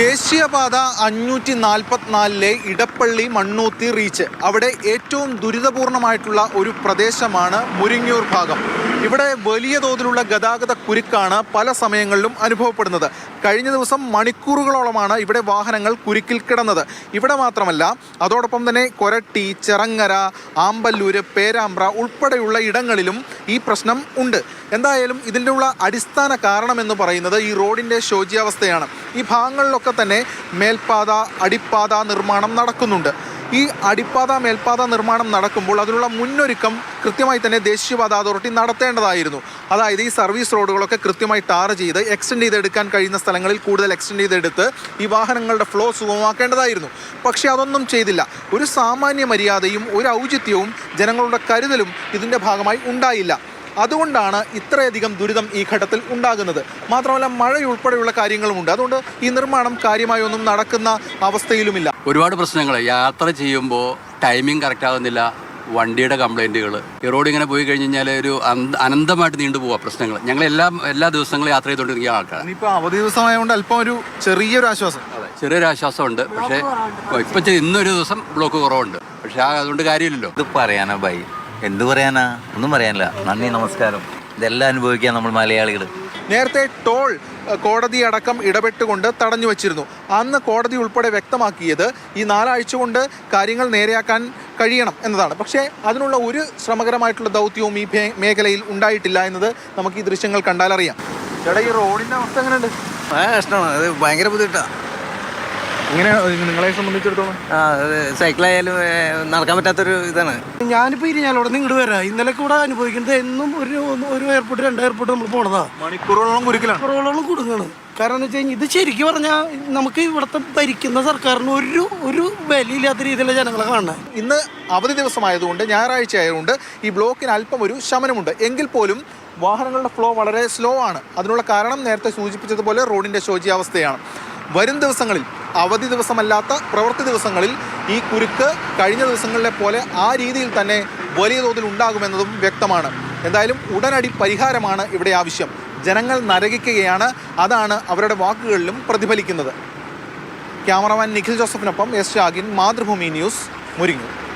ദേശീയപാത അഞ്ഞൂറ്റി നാൽപ്പത്തിനാലിലെ ഇടപ്പള്ളി മണ്ണൂത്തി റീച്ച്. അവിടെ ഏറ്റവും ദുരിതപൂർണമായിട്ടുള്ള ഒരു പ്രദേശമാണ് മുരിങ്ങൂർ ഭാഗം. ഇവിടെ വലിയ തോതിലുള്ള ഗതാഗത കുരുക്കാണ് പല സമയങ്ങളിലും അനുഭവപ്പെടുന്നത്. കഴിഞ്ഞ ദിവസം മണിക്കൂറുകളോളമാണ് ഇവിടെ വാഹനങ്ങൾ കുരുക്കിൽ കിടന്നത്. ഇവിടെ മാത്രമല്ല അതോടൊപ്പം തന്നെ കൊരട്ടി ചെറങ്ങര ആമ്പല്ലൂര് പേരാമ്പ്ര ഉൾപ്പെടെയുള്ള ഇടങ്ങളിലും ഈ പ്രശ്നം ഉണ്ട്. എന്തായാലും ഇതിന്റെ ഉള്ള അടിസ്ഥാന കാരണം എന്ന് പറയുന്നത് ഈ റോഡിന്റെ ശോച്യാവസ്ഥയാണ്. ഈ ഭാഗങ്ങളിലൊക്കെ തന്നെ മേൽപ്പാത അടിപ്പാത നിർമ്മാണം നടക്കുന്നുണ്ട്. ഈ അടിപ്പാത മേൽപ്പാത നിർമ്മാണം നടക്കുമ്പോൾ അതിനുള്ള മുന്നൊരുക്കം കൃത്യമായി തന്നെ ദേശീയപാത അതോറിറ്റി നടത്തേണ്ടതായിരുന്നു. അതായത് ഈ സർവീസ് റോഡുകളൊക്കെ കൃത്യമായി ടാർ ചെയ്ത് എക്സ്റ്റെൻഡ് ചെയ്തെടുക്കാൻ കഴിയുന്ന സ്ഥലങ്ങളിൽ കൂടുതൽ എക്സ്റ്റെൻഡ് ചെയ്തെടുത്ത് ഈ വാഹനങ്ങളുടെ ഫ്ലോ സുഗമമാക്കേണ്ടതായിരുന്നു. പക്ഷേ അതൊന്നും ചെയ്തില്ല. ഒരു സാമാന്യ മര്യാദയും ഒരു ഔചിത്യവും ജനങ്ങളുടെ കരുതലും ഇതിന്റെ ഭാഗമായി ഉണ്ടായില്ല. അതുകൊണ്ടാണ് ഇത്രയധികം ദുരിതം ഈ ഘട്ടത്തിൽ ഉണ്ടാകുന്നത്. മാത്രമല്ല മഴയുൾപ്പെടെയുള്ള കാര്യങ്ങളുമുണ്ട്. അതുകൊണ്ട് ഈ നിർമ്മാണം കാര്യമായൊന്നും നടക്കുന്ന അവസ്ഥയിലുമില്ല. ഒരുപാട് പ്രശ്നങ്ങൾ. യാത്ര ചെയ്യുമ്പോൾ ടൈമിംഗ് കറക്റ്റ് ആകുന്നില്ല വണ്ടിയുടെ കംപ്ലൈന്റുകൾ ഈ റോഡ് ഇങ്ങനെ പോയി കഴിഞ്ഞ് കഴിഞ്ഞാൽ ഒരു അനന്തമായിട്ട് നീണ്ടു പോവാ പ്രശ്നങ്ങൾ ഞങ്ങൾ എല്ലാ എല്ലാ ദിവസങ്ങളും യാത്ര ചെയ്തുകൊണ്ടിരിക്കുന്ന ആൾക്കാരാണ് ഇനിയിപ്പോൾ അവധി ദിവസമായതുകൊണ്ട് അല്പം ഒരു ചെറിയൊരു ആശ്വാസം. ചെറിയൊരു ആശ്വാസമുണ്ട്. പക്ഷേ ഇപ്പം ഇന്നൊരു ദിവസം ബ്ലോക്ക് കുറവുണ്ട്. പക്ഷേ ആ അതുകൊണ്ട് കാര്യമില്ലല്ലോ. ഇത് പറയാനാ ബൈ. എന്ത് പറയാനാ? ഒന്നും പറയാനില്ല. നന്ദി നമസ്കാരം. ഇതെല്ലാം അനുഭവിക്കാൻ നമ്മൾ മലയാളികൾ നേരത്തെ ടോൾ കോടതി അടക്കം ഇടപെട്ടുകൊണ്ട് തടഞ്ഞു വച്ചിരുന്നു. അന്ന് കോടതി ഉൾപ്പെടെ വ്യക്തമാക്കിയത് ഈ നാലാഴ്ച കൊണ്ട് കാര്യങ്ങൾ നേരെയാക്കാൻ കഴിയണം എന്നതാണ്. പക്ഷേ അതിനുള്ള ഒരു ശ്രമകരമായിട്ടുള്ള ദൗത്യവും ഈ മേഖലയിൽ ഉണ്ടായിട്ടില്ല എന്നത് നമുക്ക് ഈ ദൃശ്യങ്ങൾ കണ്ടാലറിയാം. ചേട്ടാ ഈ റോഡിന്റെ അവസ്ഥ എങ്ങനെയുണ്ട്? ആ അത് ഭയങ്കര ബുദ്ധിമുട്ടാണ് ഇങ്ങനെ നിങ്ങളെ സംബന്ധിച്ചിടത്തോളം? ആ അത് സൈക്കിളായാലും നടക്കാൻ പറ്റാത്തൊരു ഇതാണ്. ഞാനിപ്പോൾ ഇരിഞ്ഞാലോടെ നിന്ന് ഇങ്ങോട്ട് വരാം. ഇന്നലെ കൂടെ അനുഭവിക്കുന്നത് എന്നും ഒരു ഒരു എയർപോർട്ട് രണ്ട് എയർപോർട്ട് നമ്മൾ പോണതാ. മണിക്കൂറുകളോളം കുരുക്കിലാണ്. കുറവുകളും കൊടുങ്ങാണ്. കാരണം എന്ന് വെച്ച് കഴിഞ്ഞാൽ ഇത് ശരിക്കും പറഞ്ഞാൽ നമുക്ക് ഇവിടുത്തെ ഭരിക്കുന്ന സർക്കാരിന് ഒരു ഒരു വിലയില്ലാത്ത രീതിയിലുള്ള ജനങ്ങളെ കാണുന്നത് ഇന്ന് അവധി ദിവസമായതുകൊണ്ട് ഞായറാഴ്ച ആയതുകൊണ്ട് ഈ ബ്ലോക്കിന് അല്പം ഒരു ശമനമുണ്ട്. എങ്കിൽ പോലും വാഹനങ്ങളുടെ ഫ്ലോ വളരെ സ്ലോ ആണ്. അതിനുള്ള കാരണം നേരത്തെ സൂചിപ്പിച്ചതുപോലെ റോഡിന്റെ ശോചിയാവസ്ഥയാണ്. വരും ദിവസങ്ങളിൽ അവധി ദിവസമല്ലാത്ത പ്രവൃത്തി ദിവസങ്ങളിൽ ഈ കുരുക്ക് കഴിഞ്ഞ ദിവസങ്ങളിലെ പോലെ ആ രീതിയിൽ തന്നെ വലിയ തോതിൽ ഉണ്ടാകുമെന്നതും വ്യക്തമാണ്. എന്തായാലും ഉടനടി പരിഹാരമാണ് ഇവിടെ ആവശ്യം. ജനങ്ങൾ നരകിക്കുകയാണ്. അതാണ് അവരുടെ വാക്കുകളിലും പ്രതിഫലിക്കുന്നത്. ക്യാമറമാൻ നിഖിൽ ജോസഫിനൊപ്പം എസ് ഷാഗിൻ മാതൃഭൂമി ന്യൂസ് മുരിങ്ങൂർ.